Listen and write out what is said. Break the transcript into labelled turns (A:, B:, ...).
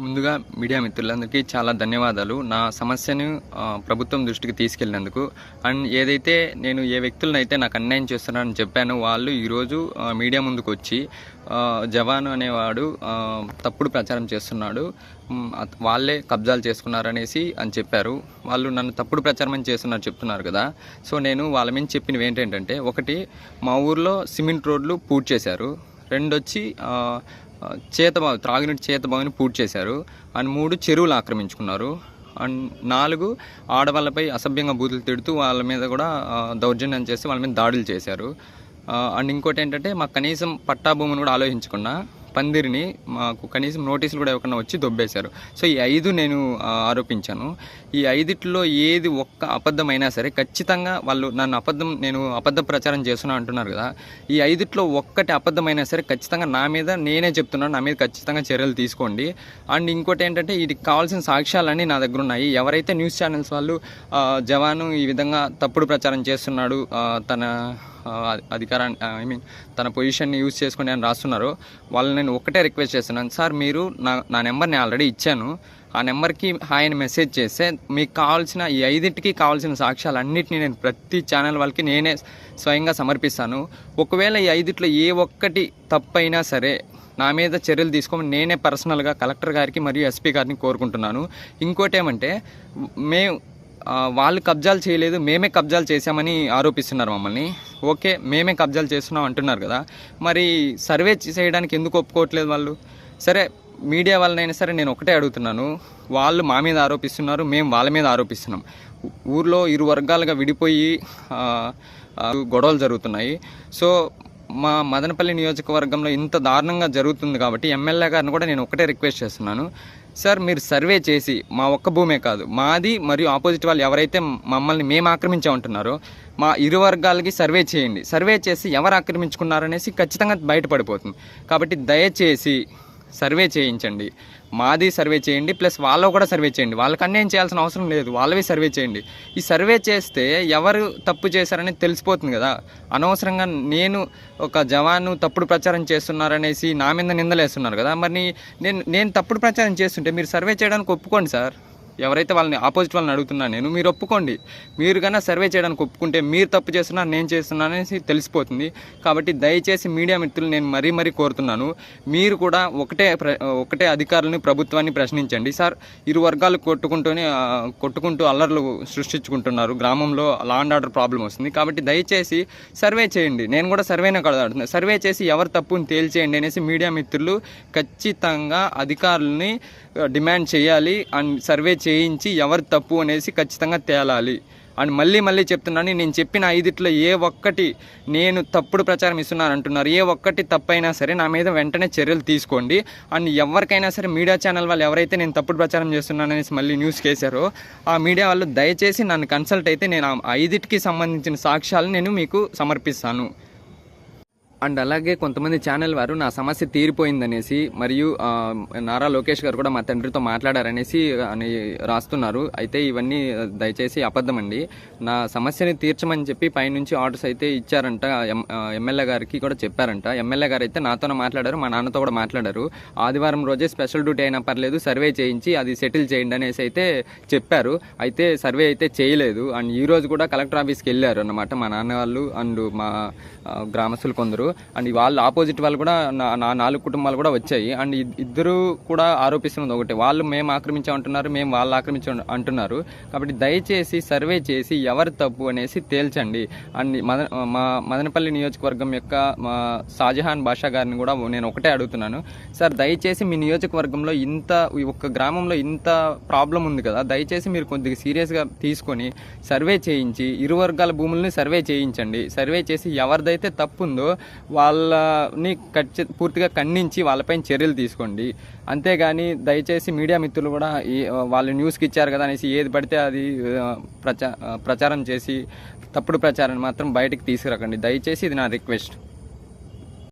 A: ముందుగా మీడియా మిత్రులందరికీ చాలా ధన్యవాదాలు. నా సమస్యను ప్రభుత్వం దృష్టికి తీసుకెళ్ళినందుకు. అండ్ ఏదైతే నేను ఏ వ్యక్తులను అయితే నాకు అన్యాయం చేస్తున్నానని చెప్పానో వాళ్ళు ఈరోజు మీడియా ముందుకు వచ్చి జవాను జవాన్ అనేవాడు తప్పుడు ప్రచారం చేస్తున్నాడు. వాళ్ళే కబ్జాలు చేసుకున్నారనేసి అని చెప్పారు. వాళ్ళు నన్ను తప్పుడు ప్రచారం అని చేస్తున్నారు చెప్తున్నారు కదా. సో నేను వాళ్ళ మీద చెప్పినవి ఏంటంటే ఒకటి మా ఊర్లో సిమెంట్ రోడ్లు పూర్తి చేశారు. రెండొచ్చి చేతబావి త్రాగునీటి చేతబావిని పూర్తి చేశారు. అండ్ మూడు చెరువులు ఆక్రమించుకున్నారు. అండ్ నాలుగు ఆడవాళ్ళపై అసభ్యంగా బూతులు తిడుతూ వాళ్ళ మీద కూడా దౌర్జన్యం చేసి వాళ్ళ మీద దాడులు చేశారు. అండ్ ఇంకోటి ఏంటంటే మాకు కనీసం పట్టా భూమిని కూడా ఆలోచించకుండా పందిరిని మాకు కనీసం నోటీసులు కూడా ఇవ్వకుండా వచ్చి దొబ్బేశారు. సో ఈ ఐదు నేను ఆరోపించాను. ఈ ఐదిట్లో ఏది ఒక్క అబద్ధమైనా సరే ఖచ్చితంగా వాళ్ళు నన్ను అబద్ధం నేను అబద్ధ ప్రచారం చేస్తున్నా అంటున్నారు కదా ఈ ఐదిట్లో ఒక్కటి అబద్ధమైనా సరే ఖచ్చితంగా నా మీద నేనే చెప్తున్నాను నా మీద ఖచ్చితంగా చర్యలు తీసుకోండి. అండ్ ఇంకోటి ఏంటంటే వీటికి కావాల్సిన సాక్ష్యాలన్నీ నా దగ్గర ఉన్నాయి. ఎవరైతే న్యూస్ ఛానల్స్ వాళ్ళు జవాను ఈ విధంగా తప్పుడు ప్రచారం చేస్తున్నాడు తన అధికారాన్ని ఐ మీన్ తన పొజిషన్ని యూజ్ చేసుకుని అని రాస్తున్నారు. వాళ్ళని నేను ఒకటే రిక్వెస్ట్ చేస్తున్నాను. సార్ మీరు నా నా నెంబర్ని ఆల్రెడీ ఇచ్చాను. ఆ నెంబర్కి ఆయన మెసేజ్ చేస్తే మీకు కావాల్సిన ఈ ఐదింటికి కావాల్సిన సాక్ష్యాలు అన్నింటినీ నేను ప్రతి ఛానల్ వాళ్ళకి నేనే స్వయంగా సమర్పిస్తాను. ఒకవేళ ఈ ఐదిట్లో ఏ ఒక్కటి తప్పైనా సరే నా మీద చర్యలు తీసుకోమని నేనే పర్సనల్గా కలెక్టర్ గారికి మరియు ఎస్పీ గారిని కోరుకుంటున్నాను. ఇంకోటి ఏమంటే మేము వాళ్ళు కబ్జాలు చేయలేదు మేమే కబ్జాలు చేశామని ఆరోపిస్తున్నారు మమ్మల్ని. ఓకే మేమే కబ్జాలు చేస్తున్నాం అంటున్నారు కదా. మరి సర్వే చేయడానికి ఎందుకు ఒప్పుకోవట్లేదు వాళ్ళు? సరే మీడియా వాళ్ళనైనా సరే నేను ఒకటే అడుగుతున్నాను. వాళ్ళు మా మీద ఆరోపిస్తున్నారు మేము వాళ్ళ మీద ఆరోపిస్తున్నాం. ఊర్లో ఇరు వర్గాలుగా విడిపోయి గొడవలు జరుగుతున్నాయి. సో మా మదనపల్లి నియోజకవర్గంలో ఇంత దారుణంగా జరుగుతుంది కాబట్టి ఎమ్మెల్యే గారిని కూడా నేను ఒకటే రిక్వెస్ట్ చేస్తున్నాను. సార్ మీరు సర్వే చేసి మా ఒక్క భూమే కాదు మాది మరియు ఆపోజిట్ వాళ్ళు ఎవరైతే మమ్మల్ని మేము ఆక్రమించామంటున్నారో మా ఇరు వర్గాలకి సర్వే చేయండి. సర్వే చేసి ఎవరు ఆక్రమించుకున్నారనేసి ఖచ్చితంగా బయటపడిపోతుంది. కాబట్టి దయచేసి సర్వే చేయించండి. మాది సర్వే చేయండి ప్లస్ వాళ్ళు కూడా సర్వే చేయండి. వాళ్ళకి ఏం చేయాల్సిన అవసరం లేదు. వాళ్ళవి సర్వే చేయండి. ఈ సర్వే చేస్తే ఎవరు తప్పు చేశారని తెలిసిపోతుంది కదా. అనవసరంగా నేను ఒక జవాను తప్పుడు ప్రచారం చేస్తున్నారనేసి నా మీద నిందలేస్తున్నారు కదా. మరి నేను నేను తప్పుడు ప్రచారం చేస్తుంటే మీరు సర్వే చేయడానికి ఒప్పుకోండి సార్. ఎవరైతే వాళ్ళని ఆపోజిట్ వాళ్ళని అడుగుతున్నా నేను మీరు ఒప్పుకోండి. మీరు కన్నా సర్వే చేయడానికి ఒప్పుకుంటే మీరు తప్పు చేస్తున్నా నేను చేస్తున్నాను అనేసి తెలిసిపోతుంది. కాబట్టి దయచేసి మీడియా మిత్రులు నేను మరీ మరీ కోరుతున్నాను. మీరు కూడా ఒకటే ప్ర- ఒకటే అధికారులని ప్రభుత్వాన్ని ప్రశ్నించండి. సార్ ఇరు వర్గాలు కొట్టుకుంటూనే కొట్టుకుంటూ అల్లర్లు సృష్టించుకుంటున్నారు. గ్రామంలో లా అండ్ ఆర్డర్ ప్రాబ్లం వస్తుంది. కాబట్టి దయచేసి సర్వే చేయండి. నేను కూడా సర్వేనే కడదాడుతున్నాను సర్వే చేసి ఎవరు తప్పుని తేల్చేయండి అనేసి మీడియా మిత్రులు ఖచ్చితంగా అధికారులని డిమాండ్ చేయాలి. అండ్ సర్వే చేయించి ఎవరు తప్పు అనేసి ఖచ్చితంగా తేలాలి. అండ్ మళ్ళీ మళ్ళీ చెప్తున్నాను నేను చెప్పిన ఐదిట్లో ఏ ఒక్కటి నేను తప్పుడు ప్రచారం ఇస్తున్నాను అంటున్నారు. ఏ ఒక్కటి తప్పైనా సరే నా మీద వెంటనే చర్యలు తీసుకోండి. అండ్ ఎవరికైనా సరే మీడియా ఛానల్ వాళ్ళు ఎవరైతే నేను తప్పుడు ప్రచారం చేస్తున్నాననేసి మళ్ళీ న్యూస్ కేసారో ఆ మీడియా వాళ్ళు దయచేసి నన్ను కన్సల్ట్ అయితే నేను ఆ ఐదిటికి సంబంధించిన సాక్ష్యాలు నేను మీకు సమర్పిస్తాను. అండ్ అలాగే కొంతమంది ఛానల్ వారు నా సమస్య తీరిపోయిందనేసి మరియు నారా లోకేష్ గారు కూడా మా తండ్రితో మాట్లాడారనేసి అని రాస్తున్నారు. అయితే ఇవన్నీ దయచేసి అబద్ధమండి. నా సమస్యని తీర్చమని చెప్పి పైనుంచి ఆర్డర్స్ అయితే ఇచ్చారంట. ఎం- ఎమ్మెల్యే గారికి కూడా చెప్పారంట. ఎమ్మెల్యే గారు అయితే నాతోనే మాట్లాడారు మా నాన్నతో కూడా మాట్లాడారు. ఆదివారం రోజే స్పెషల్ డ్యూటీ అయినా పర్లేదు సర్వే చేయించి అది సెటిల్ చేయండి అనేసి అయితే చెప్పారు. అయితే సర్వే అయితే చేయలేదు. అండ్ ఈరోజు కూడా కలెక్టర్ ఆఫీస్కి వెళ్ళారు అన్నమాట మా నాన్న వాళ్ళు అండ్ మా గ్రామస్తులు కొందరు. అండ్ వాళ్ళ ఆపోజిట్ వాళ్ళు కూడా నా నా నాలుగు కుటుంబాలు కూడా వచ్చాయి. అండ్ ఇద్దరు కూడా ఆరోపిస్తున్నది ఒకటే. వాళ్ళు మేము ఆక్రమించామంటున్నారు మేము వాళ్ళు ఆక్రమించ అంటున్నారు. కాబట్టి దయచేసి సర్వే చేసి ఎవరు తప్పు అనేసి తేల్చండి. అండ్ మద మా మదనపల్లి నియోజకవర్గం యొక్క మా షాజహాన్ బాషా గారిని కూడా నేను ఒకటే అడుగుతున్నాను. సార్ దయచేసి మీ నియోజకవర్గంలో ఇంత ఒక గ్రామంలో ఇంత ప్రాబ్లం ఉంది కదా దయచేసి మీరు కొద్దిగా సీరియస్గా తీసుకొని సర్వే చేయించి ఇరు వర్గాల భూముల్ని సర్వే చేయించండి. సర్వే చేసి ఎవరిదైతే తప్పు ఉందో వాళ్ళని ఖచ్చి పూర్తిగా ఖండించి వాళ్ళపైన చర్యలు తీసుకోండి. అంతేగాని దయచేసి మీడియా మిత్రులు కూడా ఈ వాళ్ళు న్యూస్కి ఇచ్చారు కదా అనేసి ఏది పడితే అది ప్రచా ప్రచారం చేసి తప్పుడు ప్రచారాన్ని మాత్రం బయటకు తీసుకురాకండి. దయచేసి ఇది నా రిక్వెస్ట్.